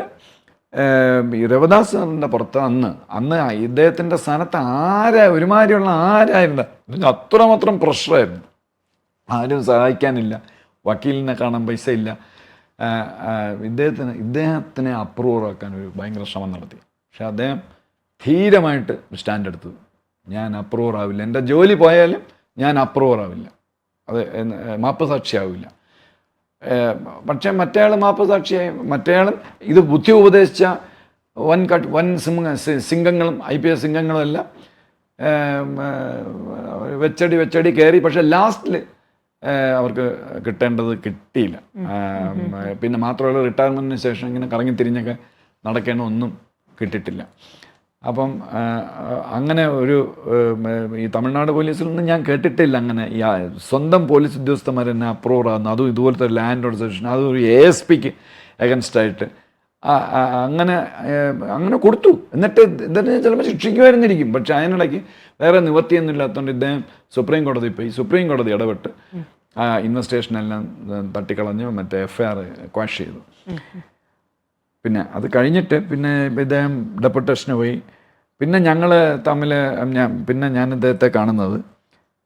ഈ രവദാസ് സാറിന്റെ പുറത്ത് അന്ന് അന്ന് ഇദ്ദേഹത്തിന്റെ സ്ഥാനത്ത് ആരാ ഒരുമാതിരിയുള്ള ആരായിരുന്നു അത്രമാത്രം പ്രഷറായിരുന്നു. ആരും സഹായിക്കാനില്ല. വക്കീലിനെ കാണാൻ പൈസ ഇല്ല. ഇദ്ദേഹത്തിന് ഇദ്ദേഹത്തിനെ അപ്രൂവറാക്കാൻ ഒരു ഭയങ്കര ശ്രമം നടത്തി. പക്ഷെ അദ്ദേഹം ധീരമായിട്ട് സ്റ്റാൻഡ് എടുത്തത് ഞാൻ അപ്രൂവറാവില്ല. എന്റെ ജോലി പോയാലും ഞാൻ അപ്രൂവർ ആവില്ല അത് മാപ്പ് സാക്ഷിയാവില്ല പക്ഷേ മറ്റേയാൾ മാപ്പ് സാക്ഷിയായി മറ്റേയാളും ഇത് ബുദ്ധി ഉപദേശിച്ച വൻ കട്ട് വൻ സിംഹ സിംഗങ്ങളും ഐ പി എസ് സിംഗങ്ങളും എല്ലാം വെച്ചടി വെച്ചടി കയറി പക്ഷേ ലാസ്റ്റിൽ അവർക്ക് കിട്ടേണ്ടത് കിട്ടിയില്ല. പിന്നെ മാത്രമല്ല റിട്ടയർമെന്റിന് ശേഷം ഇങ്ങനെ കറങ്ങി തിരിഞ്ഞൊക്കെ നടക്കേണ്ട ഒന്നും കിട്ടിയിട്ടില്ല. അപ്പം അങ്ങനെ ഒരു ഈ തമിഴ്നാട് പോലീസിൽ നിന്ന് ഞാൻ കേട്ടിട്ടില്ല അങ്ങനെ. സ്വന്തം പോലീസ് ഉദ്യോഗസ്ഥന്മാർ തന്നെ അപ്രൂവർ ആകുന്നു അതും ഇതുപോലത്തെ ലാൻഡ് ഓർഗനൈസേഷൻ അതും ഒരു എ എസ് പിക്ക് ആ, അങ്ങനെ അങ്ങനെ കൊടുത്തു. എന്നിട്ട് ഇതിനെ ചിലപ്പോൾ ശിക്ഷിക്കുമായിരുന്നിരിക്കും. പക്ഷെ അതിനിടയ്ക്ക് വേറെ നിവർത്തിയൊന്നും ഇല്ലാത്തതുകൊണ്ട് ഇദ്ദേഹം സുപ്രീം കോടതി പോയി. സുപ്രീം കോടതി ഇടപെട്ട് ആ ഇൻവെസ്റ്റിഗേഷനെല്ലാം തട്ടിക്കളഞ്ഞ്. മറ്റേ എഫ് ഐ ആർ ക്വാഷ് ചെയ്തു. പിന്നെ അത് കഴിഞ്ഞിട്ട് പിന്നെ ഇദ്ദേഹം ഡെപ്യൂട്ടേഷന് പോയി. പിന്നെ ഞങ്ങൾ തമ്മിൽ ഞാൻ പിന്നെ ഞാൻ ഇദ്ദേഹത്തെ കാണുന്നത്.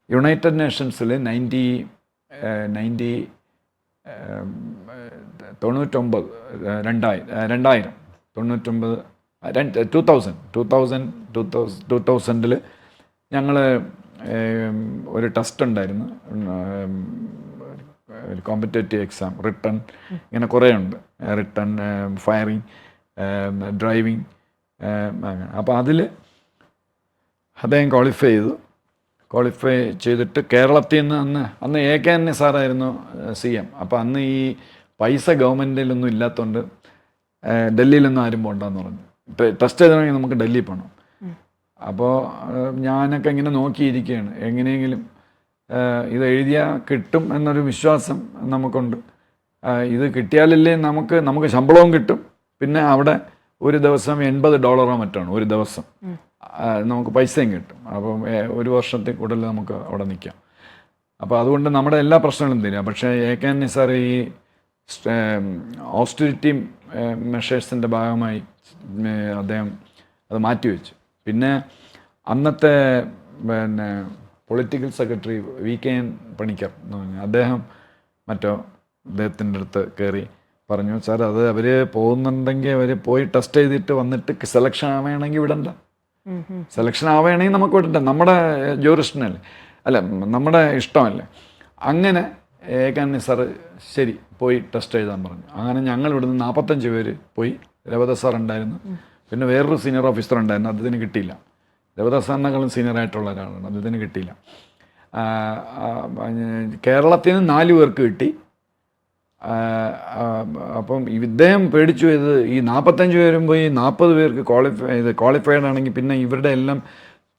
യുണൈറ്റഡ് നേഷൻസിൽ നയന്റി നയന്റി തൊണ്ണൂറ്റൊമ്പത് രണ്ടായിരം രണ്ടായിരം. തൊണ്ണൂറ്റൊമ്പത് രണ്ട് two thousand two thousand two thousand two തൗസൻഡിൽ ഞങ്ങൾ ഒരു ടെസ്റ്റ് ഉണ്ടായിരുന്നു. കോമ്പറ്റേറ്റീവ് എക്സാം റിട്ടേൺ ഇങ്ങനെ കുറേ ഉണ്ട്. റിട്ടേൺ ഫയറിങ് ഡ്രൈവിങ് അങ്ങനെ. അപ്പോൾ അതിൽ അദ്ദേഹം ക്വാളിഫൈ ചെയ്തു. ക്വാളിഫൈ ചെയ്തിട്ട് കേരളത്തിൽ നിന്ന് അന്ന് അന്ന് എ കെ എൻ സാറായിരുന്നു സി എം. അപ്പോൾ അന്ന് ഈ പൈസ ഗവൺമെന്റിലൊന്നും ഇല്ലാത്തതുകൊണ്ട് ഡൽഹിയിലൊന്നും ആരും പോകണ്ടെന്ന് പറഞ്ഞു. ടെസ്റ്റ് ചെയ്തണമെങ്കിൽ നമുക്ക് ഡൽഹി പോകണം അപ്പോൾ ഞാനൊക്കെ ഇങ്ങനെ നോക്കിയിരിക്കുകയാണ്. എങ്ങനെയെങ്കിലും ഇത് എഴുതിയാൽ കിട്ടും എന്നൊരു വിശ്വാസം നമുക്കുണ്ട്. ഇത് കിട്ടിയാലല്ലേ നമുക്ക് നമുക്ക് ശമ്പളവും കിട്ടും. പിന്നെ അവിടെ ഒരു ദിവസം എൺപത് ഡോളറോ മറ്റാണ് ഒരു ദിവസം. നമുക്ക് പൈസയും കിട്ടും. അപ്പം ഒരു വർഷത്തിൽ കൂടുതൽ നമുക്ക് അവിടെ നിൽക്കാം. അപ്പോൾ അതുകൊണ്ട് നമ്മുടെ എല്ലാ പ്രശ്നങ്ങളും തരിക പക്ഷേ എ കെ എൻ സാർ ഈ ഓസ്റ്ററിറ്റി മെഷേഴ്സിന്റെ ഭാഗമായി അദ്ദേഹം അത് മാറ്റിവെച്ചു. പിന്നെ അന്നത്തെ പിന്നെ political secretary V K N Panicker എന്ന് പറഞ്ഞാൽ അദ്ദേഹം മറ്റോ അദ്ദേഹത്തിന്റെ അടുത്ത് കയറി പറഞ്ഞു സാർ അത് അവർ പോകുന്നുണ്ടെങ്കിൽ അവർ പോയി ടെസ്റ്റ് ചെയ്തിട്ട് വന്നിട്ട് സെലക്ഷൻ ആവുകയാണെങ്കിൽ വിടണ്ട. സെലക്ഷൻ ആവുകയാണെങ്കിൽ നമുക്ക് വിടണ്ട. നമ്മുടെ ജോറിസ്റ്റിനല്ലേ അല്ല നമ്മുടെ ഇഷ്ടമല്ലേ? അങ്ങനെ ഏകാന്നി സാറ് ശരി പോയി ടെസ്റ്റ് എഴുതാൻ പറഞ്ഞു. അങ്ങനെ ഞങ്ങൾ ഇവിടുന്ന് നാൽപ്പത്തഞ്ച് പേര് പോയി. രവത സാർ ഉണ്ടായിരുന്നു. പിന്നെ വേറൊരു സീനിയർ ഓഫീസർ ഉണ്ടായിരുന്നു. അദ്ദേഹത്തിന് കിട്ടിയില്ല. രവത സാറിനേക്കാളും സീനിയർ ആയിട്ടുള്ള ഒരാളാണ്. അദ്ദേഹത്തിന് കിട്ടിയില്ല. നിന്ന് നാല് പേർക്ക് കിട്ടി. അപ്പം ഇദ്ദേഹം പേടിച്ചു. ഇത് ഈ നാൽപ്പത്തഞ്ച് പേരും പോയി നാൽപ്പത് പേർക്ക് ക്വാളിഫൈ ഇത് ക്വാളിഫൈഡ് ആണെങ്കിൽ പിന്നെ ഇവരുടെ എല്ലാം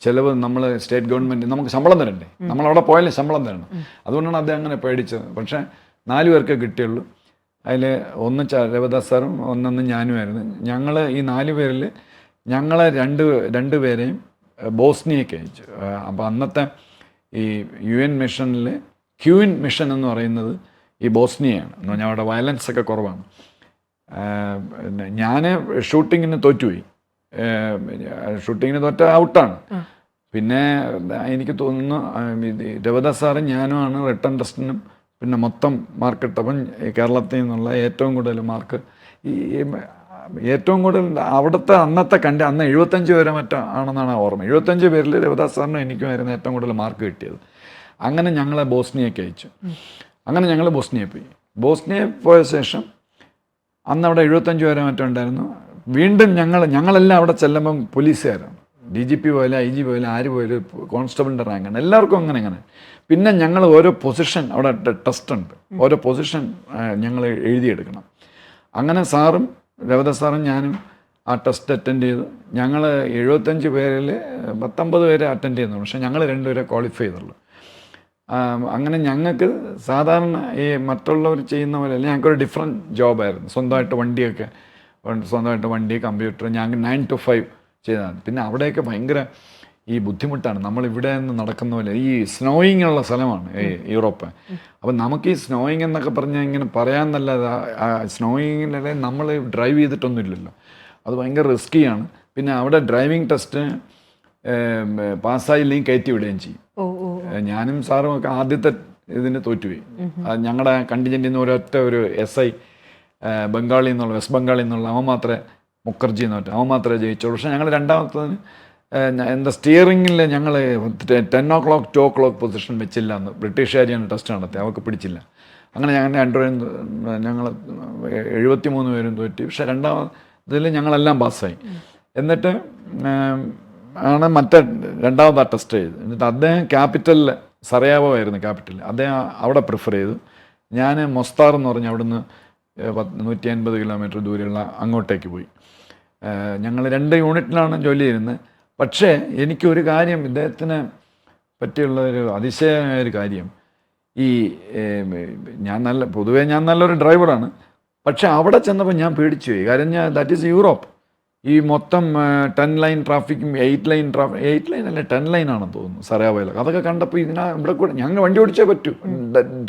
ചിലവ് നമ്മൾ സ്റ്റേറ്റ് ഗവൺമെന്റ് നമുക്ക് ശമ്പളം തരണ്ടേ? നമ്മൾ അവിടെ പോയാലും ശമ്പളം തരണം. അതുകൊണ്ടാണ് അദ്ദേഹം അങ്ങനെ പേടിച്ചത്. പക്ഷേ നാല് പേർക്ക് കിട്ടിയുള്ളൂ. അതിൽ ഒന്ന് രവിദാസ് സാറും ഒന്നൊന്ന് ഞാനുമായിരുന്നു ഞങ്ങൾ ഈ നാല് പേരിൽ ഞങ്ങളെ രണ്ട് രണ്ട് പേരെയും ബോസ്നിയൊക്കെ ബോസ്നിയയ്ക്ക് അയച്ചു അപ്പോൾ അന്നത്തെ ഈ യു എൻ മിഷനിൽ ക്യൂൻ മിഷൻ എന്ന് പറയുന്നത് ഈ ബോസ്നിയയാണ് എന്ന് പറഞ്ഞാൽ അവിടെ വയലൻസ് ഒക്കെ കുറവാണ്. പിന്നെ ഞാൻ ഷൂട്ടിങ്ങിന് തോറ്റുപോയി. ഷൂട്ടിങ്ങിന് തോറ്റ ഔട്ടാണ് പിന്നെ എനിക്ക് തോന്നുന്നു രവദാസ് സാറും ഞാനുമാണ് റിട്ടേൺ ടെസ്റ്റിനും പിന്നെ മൊത്തം മാർക്ക് ഇട്ടപ്പം കേരളത്തിൽ നിന്നുള്ള ഏറ്റവും കൂടുതൽ മാർക്ക് ഈ ഈ ഏറ്റവും കൂടുതൽ അവിടുത്തെ അന്നത്തെ കണ്ട അന്ന് എഴുപത്തഞ്ച് പേരെ മറ്റോ ആണെന്നാണ് ഓർമ്മ. എഴുപത്തഞ്ച് പേരിൽ രവദാസ് സാറിനും എനിക്കുമായിരുന്നു ഏറ്റവും കൂടുതൽ മാർക്ക് കിട്ടിയത്. അങ്ങനെ ഞങ്ങളെ ബോസ്നിയയ്ക്ക് അയച്ചു. അങ്ങനെ ഞങ്ങൾ ബോസ്നിയയിൽ പോയി. ബോസ്നിയയിൽ പോയ ശേഷം അന്ന് അവിടെ എഴുപത്തഞ്ച് പേരെ മറ്റോ ഉണ്ടായിരുന്നു വീണ്ടും ഞങ്ങൾ ഞങ്ങളെല്ലാം അവിടെ ചെല്ലുമ്പം പോലീസുകാരാണ്. ഡി ജി പി പോയാലും ഐ ജി പോയാലും ആര് പോയാലും കോൺസ്റ്റബിളിന്റെ റാങ്കാണ് എല്ലാവർക്കും അങ്ങനെ അങ്ങനെ. പിന്നെ ഞങ്ങൾ ഓരോ പൊസിഷൻ അവിടെ ടെസ്റ്റ് ഉണ്ട്. ഓരോ പൊസിഷൻ ഞങ്ങൾ എഴുതിയെടുക്കണം. അങ്ങനെ സാറും രവത സാറും ഞാനും ആ ടെസ്റ്റ് അറ്റൻഡ് ചെയ്തു. ഞങ്ങൾ എഴുപത്തഞ്ച് പേരിൽ പത്തൊമ്പത് പേരെ അറ്റൻഡ് ചെയ്യുന്നു പക്ഷേ ഞങ്ങൾ രണ്ടുപേരെ ക്വാളിഫൈ ചെയ്തുള്ളൂ. അങ്ങനെ ഞങ്ങൾക്ക് സാധാരണ ഈ മറ്റുള്ളവർ ചെയ്യുന്ന പോലെ ഞങ്ങൾക്കൊരു ഡിഫറെന്റ് ജോബായിരുന്നു സ്വന്തമായിട്ട് വണ്ടിയൊക്കെ. സ്വന്തമായിട്ട് വണ്ടി കമ്പ്യൂട്ടർ ഞങ്ങൾക്ക് നയൻ ടു ഫൈവ് ചെയ്താൽ മതി പിന്നെ അവിടെയൊക്കെ ഭയങ്കര ഈ ബുദ്ധിമുട്ടാണ്. നമ്മൾ ഇവിടെ നിന്ന് നടക്കുന്ന പോലെ ഈ സ്നോയിങ് ഉള്ള സ്ഥലമാണ് ഈ യൂറോപ്പ്. അപ്പം നമുക്ക് ഈ സ്നോയിങ് എന്നൊക്കെ പറഞ്ഞാൽ ഇങ്ങനെ പറയാമെന്നല്ലാതെ സ്നോയിങ്ങിലെ നമ്മൾ ഡ്രൈവ് ചെയ്തിട്ടൊന്നുമില്ലല്ലോ അത് ഭയങ്കര റിസ്ക്കിയാണ് പിന്നെ അവിടെ ഡ്രൈവിംഗ് ടെസ്റ്റ് പാസ്സായില്ലെങ്കിൽ കയറ്റി വിടുകയും ചെയ്യും. ഞാനും സാറും ഒക്കെ ആദ്യത്തെ ഇതിന് തോറ്റുപോയി. ഞങ്ങളുടെ കണ്ടിജന്റിൽ നിന്ന് ഒരൊറ്റ ഒരു എസ് ഐ ബംഗാളിൽ നിന്നുള്ള വെസ്റ്റ് ബംഗാളിൽ നിന്നുള്ള അവൻ മാത്രമേ മുഖർജി എന്ന് പറ്റും. അവൻ മാത്രമേ ജയിച്ചുള്ളൂ പക്ഷേ ഞങ്ങൾ രണ്ടാമത്തതിന് എന്താ സ്റ്റിയറിങ്ങിൽ ഞങ്ങൾ ten o'clock two o'clock position വെച്ചില്ല എന്ന് ബ്രിട്ടീഷുകാരിയാണ് ടെസ്റ്റ് നടത്തി അവർക്ക് പിടിച്ചില്ല. അങ്ങനെ ഞങ്ങൾ രണ്ടുപേരും ഞങ്ങൾ എഴുപത്തി മൂന്ന് പേരും തോറ്റി. പക്ഷേ രണ്ടാമതിൽ ഞങ്ങളെല്ലാം പാസ്സായി. എന്നിട്ട് ആണ് മറ്റേ രണ്ടാമത് ടെസ്റ്റ് ചെയ്ത് എന്നിട്ട് അദ്ദേഹം ക്യാപിറ്റലിൽ സറയാവോ ആയിരുന്നു ക്യാപിറ്റൽ അദ്ദേഹം അവിടെ പ്രിഫർ ചെയ്തു. ഞാൻ മൊസ്താർ എന്ന് പറഞ്ഞ് അവിടുന്ന് നൂറ്റി അൻപത് കിലോമീറ്റർ ദൂരെയുള്ള അങ്ങോട്ടേക്ക് പോയി. ഞങ്ങൾ രണ്ട് യൂണിറ്റിലാണ് ജോലി ചെയ്യുന്നത്. പക്ഷേ എനിക്കൊരു കാര്യം ഇദ്ദേഹത്തിന് പറ്റിയുള്ള ഒരു അതിശയമായ ഒരു കാര്യം. ഈ ഞാൻ നല്ല പൊതുവേ ഞാൻ നല്ലൊരു ഡ്രൈവറാണ് പക്ഷേ അവിടെ ചെന്നപ്പോൾ ഞാൻ പേടിച്ചു പോയി കാര്യം ഞാൻ ദാറ്റ് ഈസ് യൂറോപ്പ് ഈ മൊത്തം ten lane ട്രാഫിക്കും eight lane traffic eight lane അല്ല ടെൻ ലൈൻ ആണെന്ന് തോന്നുന്നു സറയാവയിലൊക്കെ അതൊക്കെ കണ്ടപ്പോൾ ഇതിനാ ഇവിടെ കൂടെ ഞങ്ങൾ വണ്ടി ഓടിച്ചേ പറ്റൂ.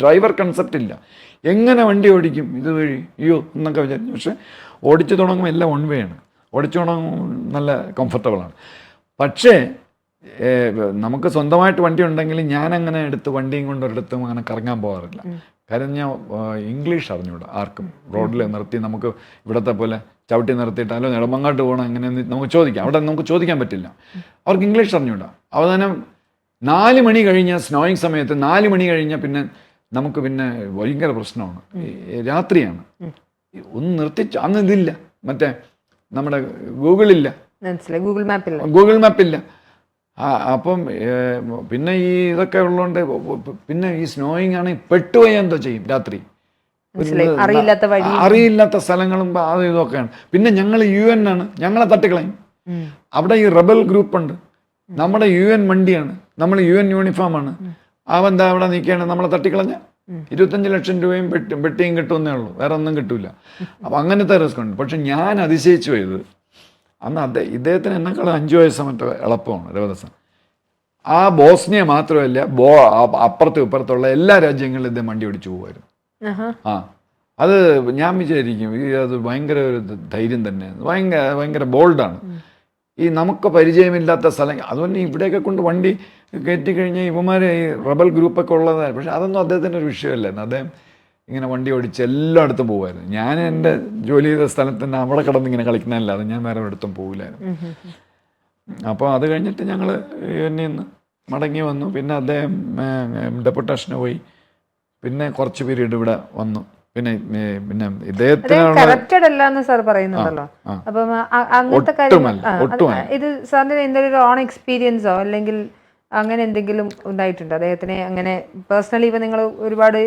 ഡ്രൈവർ കൺസെപ്റ്റ് ഇല്ല. എങ്ങനെ വണ്ടി ഓടിക്കും ഇതുവഴി? അയ്യോ എന്നൊക്കെ വിചാരിച്ചു. പക്ഷേ ഓടിച്ചു തുടങ്ങുമ്പോൾ എല്ലാം വൺ വേ ആണ്. ഓടിച്ചു തുടങ്ങുമ്പോൾ നല്ല കംഫർട്ടബിളാണ് പക്ഷേ നമുക്ക് സ്വന്തമായിട്ട് വണ്ടി ഉണ്ടെങ്കിൽ ഞാൻ അങ്ങനെ എടുത്ത് വണ്ടിയും കൊണ്ട് ഒരിടത്തും അങ്ങനെ കറങ്ങാൻ പോകാറില്ല. കാര്യം ഞാൻ ഇംഗ്ലീഷ് അറിഞ്ഞൂടാ ആർക്കും. റോഡിൽ നിർത്തി നമുക്ക് ഇവിടത്തെ പോലെ ചവിട്ടി നിർത്തിയിട്ട് അല്ലോ നെടുമങ്ങാട്ട് പോകണം എങ്ങനെയെന്ന് നമുക്ക് ചോദിക്കാം. അവിടെ നമുക്ക് ചോദിക്കാൻ പറ്റില്ല. അവർക്ക് ഇംഗ്ലീഷ് അറിഞ്ഞൂടാ. അവസാനം നാല് മണി കഴിഞ്ഞ സ്നോയിങ് സമയത്ത് നാല് മണി കഴിഞ്ഞാൽ പിന്നെ നമുക്ക് പിന്നെ ഭയങ്കര പ്രശ്നമാണ്. രാത്രിയാണ്. ഒന്ന് നിർത്തിച്ച് അന്ന് ഇതില്ല. മറ്റേ നമ്മുടെ ഗൂഗിളില്ല. മനസ്സിലായി. ഗൂഗിൾ മാപ്പില്ല ഗൂഗിൾ മാപ്പില്ല അപ്പം പിന്നെ ഈ ഇതൊക്കെ ഉള്ളതുകൊണ്ട് പിന്നെ ഈ സ്നോയിങ് ആണെങ്കിൽ പെട്ടുപോയാൽ എന്തോ ചെയ്യും രാത്രി. അറിയില്ലാത്ത വഴി അറിയില്ലാത്ത സ്ഥലങ്ങളും അത് ഇതൊക്കെയാണ്. പിന്നെ ഞങ്ങൾ യു എൻ ആണ്. ഞങ്ങളെ തട്ടിക്കളയും. അവിടെ ഈ റബൽ ഗ്രൂപ്പ് ഉണ്ട്. നമ്മുടെ യു എൻ വണ്ടിയാണ് നമ്മൾ യു എൻ യൂണിഫോമാണ് അവൻ എന്താ അവിടെ നിൽക്കുകയാണ് നമ്മളെ തട്ടിക്കളഞ്ഞ ഇരുപത്തഞ്ച് ലക്ഷം രൂപയും പെട്ടി പെട്ടിയും കിട്ടുമെന്നേ ഉള്ളൂ. വേറെ ഒന്നും കിട്ടൂല. അപ്പം അങ്ങനത്തെ റിസ്ക് ഉണ്ട്. പക്ഷെ ഞാൻ അതിശയിച്ചു പോയത് അന്ന് അദ്ദേഹം ഇദ്ദേഹത്തിന് എന്നെക്കാളും അഞ്ചു വയസ്സ് മറ്റോ എളുപ്പമാണ് രവദസൻ ആ ബോസ്നിയ മാത്രമല്ല ബോ അപ്പുറത്തും ഇപ്പുറത്തുള്ള എല്ലാ രാജ്യങ്ങളിലും ഇദ്ദേഹം വണ്ടി ഓടിച്ചു പോകുമായിരുന്നു. ആ. അത് ഞാൻ വിചാരിക്കും ഈ അത് ഭയങ്കര ഒരു ധൈര്യം തന്നെയാണ് ഭയങ്കര ഭയങ്കര ബോൾഡാണ്. ഈ നമുക്ക് പരിചയമില്ലാത്ത സ്ഥലം അതുപോലെ ഇവിടെയൊക്കെ കൊണ്ട് വണ്ടി കയറ്റി കഴിഞ്ഞാൽ ഇവന്മാരെ ഈ റബൽ ഗ്രൂപ്പൊക്കെ ഉള്ളതാണ് പക്ഷെ അതൊന്നും അദ്ദേഹത്തിന്റെ ഒരു വിഷയമല്ലായിരുന്നു. അദ്ദേഹം ഇങ്ങനെ വണ്ടി ഓടിച്ച് എല്ലായിടത്തും പോകുമായിരുന്നു ഞാൻ എന്റെ ജോലി ചെയ്ത സ്ഥലത്ത് തന്നെ അവിടെ കിടന്ന് ഇങ്ങനെ കളിക്കുന്നതല്ലാതെ ഞാൻ വേറെ ഒരിടത്തും പോകില്ലായിരുന്നു അപ്പോൾ അത് കഴിഞ്ഞിട്ട് ഞങ്ങൾ എന്നെ മടങ്ങി വന്നു. പിന്നെ അദ്ദേഹം ഡെപ്യൂട്ടേഷന് പോയി. പിന്നെ കുറച്ച് പീരീഡ് ഇവിടെ വന്നു. പിന്നെ പിന്നെ കറപ്റ്റഡ് അല്ല എന്ന് സാർ പറയുന്നുണ്ടല്ലോ. അപ്പം അങ്ങനത്തെ കാര്യം ഇത് സാറിന്റെ എന്തെങ്കിലും ഒരു ഓൺ എക്സ്പീരിയൻസോ അല്ലെങ്കിൽ അങ്ങനെ എന്തെങ്കിലും ഉണ്ടായിട്ടുണ്ട്? അദ്ദേഹത്തിനെ അങ്ങനെ പേഴ്സണലി ഇപ്പൊ നിങ്ങൾ ഒരുപാട്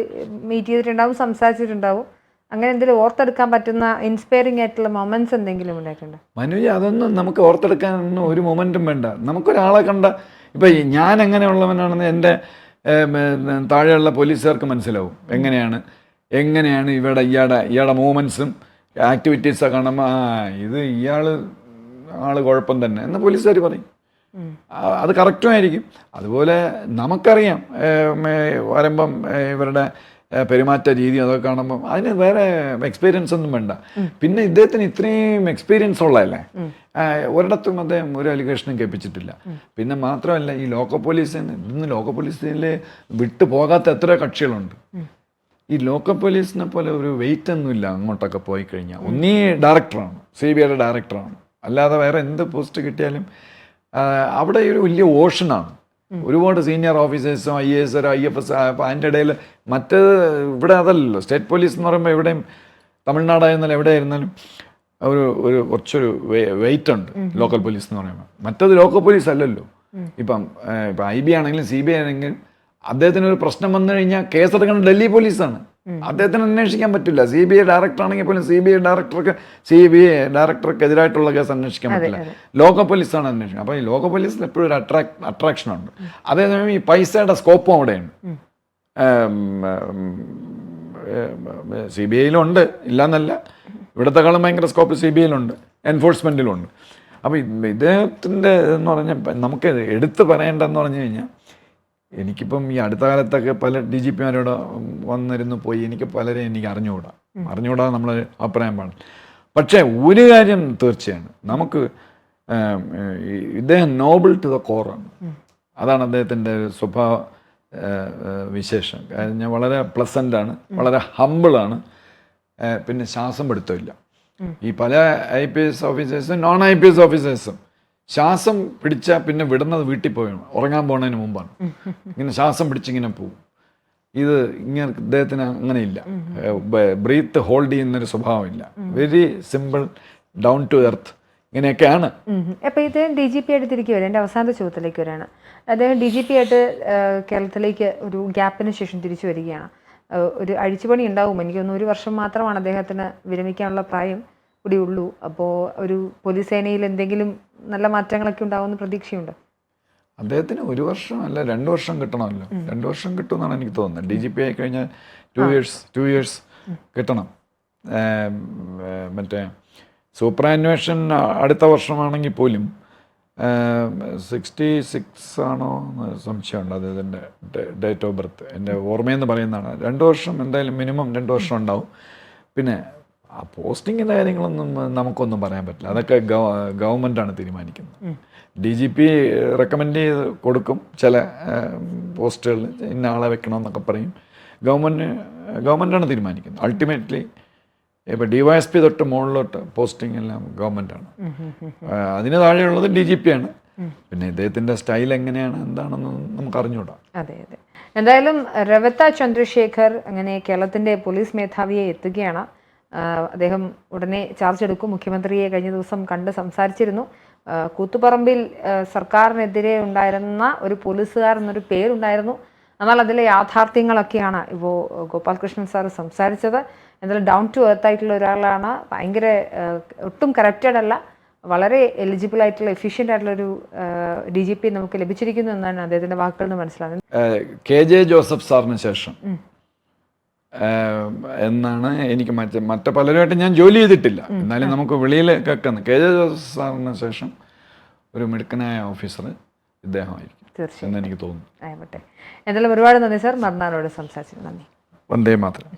മീറ്റ് ചെയ്തിട്ടുണ്ടാവും സംസാരിച്ചിട്ടുണ്ടാവും. അങ്ങനെ എന്തെങ്കിലും ഓർത്തെടുക്കാൻ പറ്റുന്ന ഇൻസ്പയറിംഗ് ആയിട്ടുള്ള മൊമെന്റ്സ് എന്തെങ്കിലും ഉണ്ടായിട്ടുണ്ടോ? മനുജ അതൊന്നും നമുക്ക് ഓർത്തെടുക്കാനൊന്നും ഒരു മൊമെന്റും വേണ്ട. നമുക്കൊരാളെ കണ്ട ഇപ്പം ഞാൻ എങ്ങനെയുള്ളവനാണെന്ന് എന്റെ ഏം, താഴെയുള്ള പോലീസുകാർക്ക് മനസ്സിലാവും. എങ്ങനെയാണ്? എങ്ങനെയാണ് ഇവിടെ ഇയാളുടെ ഇയാളുടെ മൂവ്മെൻസും ആക്ടിവിറ്റീസൊക്കെ കാണുമ്പോൾ ആ ഇത് ഇയാൾ ആൾ കുഴപ്പം തന്നെ എന്ന് പോലീസുകാർ പറയും. അത് കറക്റ്റുമായിരിക്കും. അതുപോലെ നമുക്കറിയാം വരുമ്പം ഇവരുടെ പെരുമാറ്റ രീതി അതൊക്കെ കാണുമ്പോൾ അതിന് വേറെ എക്സ്പീരിയൻസ് ഒന്നും വേണ്ട. പിന്നെ ഇദ്ദേഹത്തിന് ഇത്രയും എക്സ്പീരിയൻസ് ഉള്ളതല്ലേ? ഒരിടത്തും അദ്ദേഹം ഒരു അലിഗേഷനും കേൾപ്പിച്ചിട്ടില്ല. പിന്നെ മാത്രമല്ല ഈ ലോക്കൽ പോലീസിന് ഇന്ന് ലോക്കൽ പോലീസിൽ വിട്ടു പോകാത്ത എത്ര കക്ഷികളുണ്ട്. ഈ ലോക്കൽ പോലീസിനെ പോലെ ഒരു വെയിറ്റ് ഒന്നുമില്ല അങ്ങോട്ടൊക്കെ പോയി കഴിഞ്ഞാൽ ഒന്നീ ഡയറക്ടറാണ് സി ബി ഐയുടെ ഡയറക്ടറാണ് അല്ലാതെ വേറെ എന്ത് പോസ്റ്റ് കിട്ടിയാലും അവിടെ ഒരു വലിയ ഓഷനാണ് ഒരുപാട് senior ഓഫീസേഴ്സും I S I F S അതിന്റെ ഇടയിൽ മറ്റേത് ഇവിടെ അതല്ലല്ലോ. സ്റ്റേറ്റ് പോലീസ് എന്ന് പറയുമ്പോൾ എവിടെയും തമിഴ്നാടായിരുന്നാലും എവിടെ ആയിരുന്നാലും ഒരു ഒരു കുറച്ചൊരു വെയിറ്റ് ഉണ്ട് ലോക്കൽ പോലീസ് എന്ന് പറയുമ്പോൾ മറ്റത് ലോക്കൽ പോലീസ് അല്ലല്ലോ. ഇപ്പം ഇപ്പം ഐ ബി ആണെങ്കിലും സി ബി ഐ ആണെങ്കിലും അദ്ദേഹത്തിന് ഒരു പ്രശ്നം വന്നു കഴിഞ്ഞാൽ കേസെടുക്കുന്നത് ഡൽഹി പോലീസാണ് അദ്ദേഹത്തിന് അന്വേഷിക്കാൻ പറ്റില്ല. സി ബി ഐ ഡയറക്ടർ ആണെങ്കിൽ പോലും സി ബി ഐ ഡയറക്ടർക്ക് സി ബി ഐ ഡയറക്ടർക്ക് എതിരായിട്ടുള്ള കേസ് അന്വേഷിക്കാൻ പറ്റില്ല. ലോക്കൽ പോലീസാണ് അന്വേഷിക്കുന്നത്. അപ്പോൾ ഈ ലോക്കൽ പോലീസിൽ എപ്പോഴും ഒരു അട്രാക് അട്രാക്ഷൻ ഉണ്ട്. അതേസമയം ഈ പൈസയുടെ സ്കോപ്പും അവിടെയാണ് സി ബി ഐയിലുണ്ട് ഇല്ലന്നല്ല. ഇവിടത്തെക്കാളും ഭയങ്കര സ്കോപ്പ് സി ബി ഐയിലുണ്ട് എൻഫോഴ്സ്മെന്റിലുണ്ട് അപ്പോൾ ഇദ്ദേഹത്തിന്റെ എന്ന് പറഞ്ഞാൽ നമുക്ക് എടുത്തു പറയേണ്ടതെന്ന് പറഞ്ഞു കഴിഞ്ഞാൽ എനിക്കിപ്പം ഈ അടുത്ത കാലത്തൊക്കെ പല ഡി ജി പിമാരോട് വന്നിരുന്നു പോയി എനിക്ക് പലരെയും എനിക്ക് അറിഞ്ഞുകൂടാ. അറിഞ്ഞുകൂടാ നമ്മൾ അഭിപ്രായം പാടില്ല പക്ഷേ ഒരു കാര്യം തീർച്ചയാണ്. നമുക്ക് ഇദ്ദേഹം നോബിൾ ടു ദ കോറാണ് അതാണ് അദ്ദേഹത്തിന്റെ സ്വഭാവം വിശേഷം. കാരണം ഞാൻ വളരെ പ്ലസന്റ് ആണ് വളരെ ഹമ്പിളാണ് പിന്നെ ശ്വാസം പിടുത്തമില്ല. ഈ പല ഐ പി എസ് ഓഫീസേഴ്സും നോൺ ഐ പി എസ് ഓഫീസേഴ്സും ശ്വാസം പിടിച്ചാൽ പിന്നെ വിടുന്നത് വീട്ടിൽ പോയാണ് ഉറങ്ങാൻ പോകുന്നതിന് മുമ്പാണ്. ഇങ്ങനെ ശ്വാസം പിടിച്ചിങ്ങനെ പോകും ഇത് ഇങ്ങനെ ഇദ്ദേഹത്തിന് അങ്ങനെയില്ല. ബ്രീത്ത് ഹോൾഡ് ചെയ്യുന്നൊരു സ്വഭാവമില്ല. Very simple down to earth ഇങ്ങനെയൊക്കെയാണ്. അപ്പോൾ ഇത് ഡി ജി പി ആയിട്ട് തിരികെ വരും എന്റെ അവസാനത്തെ ചോദ്യത്തിലേക്ക് വരികയാണ്. അദ്ദേഹം ഡി ജി പി ആയിട്ട് കേരളത്തിലേക്ക് ഒരു ഗ്യാപ്പിന് ശേഷം തിരിച്ചു വരികയാണ്. ഒരു അഴിച്ചുപണി ഉണ്ടാവും. എനിക്ക് തോന്നുന്നു ഒരു വർഷം മാത്രമാണ് അദ്ദേഹത്തിന് വിരമിക്കാനുള്ള പ്രായം കൂടി ഉള്ളൂ. അപ്പോൾ ഒരു പോലീസ് സേനയിൽ എന്തെങ്കിലും നല്ല മാറ്റങ്ങളൊക്കെ ഉണ്ടാവുമെന്ന് പ്രതീക്ഷയുണ്ട്? അദ്ദേഹത്തിന് ഒരു വർഷം അല്ല രണ്ട് വർഷം കിട്ടണമല്ലോ. രണ്ട് വർഷം കിട്ടുമെന്നാണ് എനിക്ക് തോന്നുന്നത്. ഡി ജി പി ആയി കഴിഞ്ഞാൽ ടു ഇയേഴ്സ് ടു ഇയേഴ്സ് കിട്ടണം. മറ്റേ സൂപ്പറാനുവേഷൻ അടുത്ത വർഷമാണെങ്കിൽ പോലും സിക്സ്റ്റി സിക്സ് ആണോ എന്ന് സംശയമുണ്ട് അദ്ദേഹത്തിന്റെ ഡേറ്റ് ഓഫ് ബർത്ത്. എന്റെ ഓർമ്മയെന്ന് പറയുന്നതാണ്. രണ്ട് വർഷം എന്തായാലും മിനിമം രണ്ട് വർഷം ഉണ്ടാവും. പിന്നെ ആ പോസ്റ്റിങ്ങിന്റെ കാര്യങ്ങളൊന്നും നമുക്കൊന്നും പറയാൻ പറ്റില്ല. അതൊക്കെ ഗവ ഗവൺമെന്റാണ് തീരുമാനിക്കുന്നത്. ഡി ജി പി റെക്കമെൻഡ് ചെയ്ത് കൊടുക്കും ചില പോസ്റ്റുകൾ ഇന്ന ആളെ വെക്കണമെന്നൊക്കെ പറയും. ഗവൺമെന്റ് ഗവൺമെന്റാണ് തീരുമാനിക്കുന്നത്. അൾട്ടിമേറ്റ്ലി ഇപ്പോൾ ഡി വൈ എസ് പി തൊട്ട് മുകളിലോട്ട് പോസ്റ്റിംഗ് എല്ലാം ഗവൺമെന്റാണ് അതിന് താഴെയുള്ളത് ഡി ജി പി ആണ്. പിന്നെ ഇദ്ദേഹത്തിന്റെ സ്റ്റൈൽ എങ്ങനെയാണ് എന്താണെന്ന് നമുക്ക് അറിഞ്ഞുകൂടാ അതെ അതെ. എന്തായാലും രവത്ത ചന്ദ്രശേഖർ അങ്ങനെ കേരളത്തിന്റെ പോലീസ് മേധാവിയെ എത്തുകയാണ്. അദ്ദേഹം ഉടനെ ചാർജ് എടുക്കും. മുഖ്യമന്ത്രിയെ കഴിഞ്ഞ ദിവസം കണ്ട് സംസാരിച്ചിരുന്നു. കൂത്തുപറമ്പിൽ സർക്കാരിനെതിരെ ഉണ്ടായിരുന്ന ഒരു പോലീസുകാർ എന്നൊരു പേരുണ്ടായിരുന്നു. എന്നാൽ അതിലെ യാഥാർത്ഥ്യങ്ങളൊക്കെയാണ് ഇപ്പോൾ ഗോപാൽകൃഷ്ണൻ സാർ സംസാരിച്ചത്. എന്തായാലും ഡൗൺ ടു എർത്ത് ആയിട്ടുള്ള ഒരാളാണ്. ഭയങ്കര ഒട്ടും കറക്റ്റഡ് അല്ല. വളരെ എലിജിബിൾ ആയിട്ടുള്ള എഫിഷ്യന്റ് ആയിട്ടുള്ള ഒരു ഡി ജി പി നമുക്ക് ലഭിച്ചിരിക്കുന്നു എന്നാണ് അദ്ദേഹത്തിന്റെ വാക്കുകൾ എന്ന് മനസ്സിലാകുന്നത്. കെ ജെ ജോസഫ് സാറിന് ശേഷം. എന്നാണ് എനിക്ക് മറ്റ് മറ്റു പലരുമായിട്ട് ഞാൻ ജോലി ചെയ്തിട്ടില്ല. എന്നാലും നമുക്ക് വെളിയിൽ കേൾക്കുന്നു കെ ജെ ജോസഫ് സാറിന് ശേഷം ഒരു മിടുക്കനായ ഓഫീസർ ഇദ്ദേഹമായിരിക്കും എന്ന് എനിക്ക് തോന്നുന്നു. ആയിക്കോട്ടെ. എന്തായാലും ഒരുപാട് നന്ദി സാർ. മർനാനോട് സംസാരിച്ചു നന്ദി. വന്ദേ മാത്രം.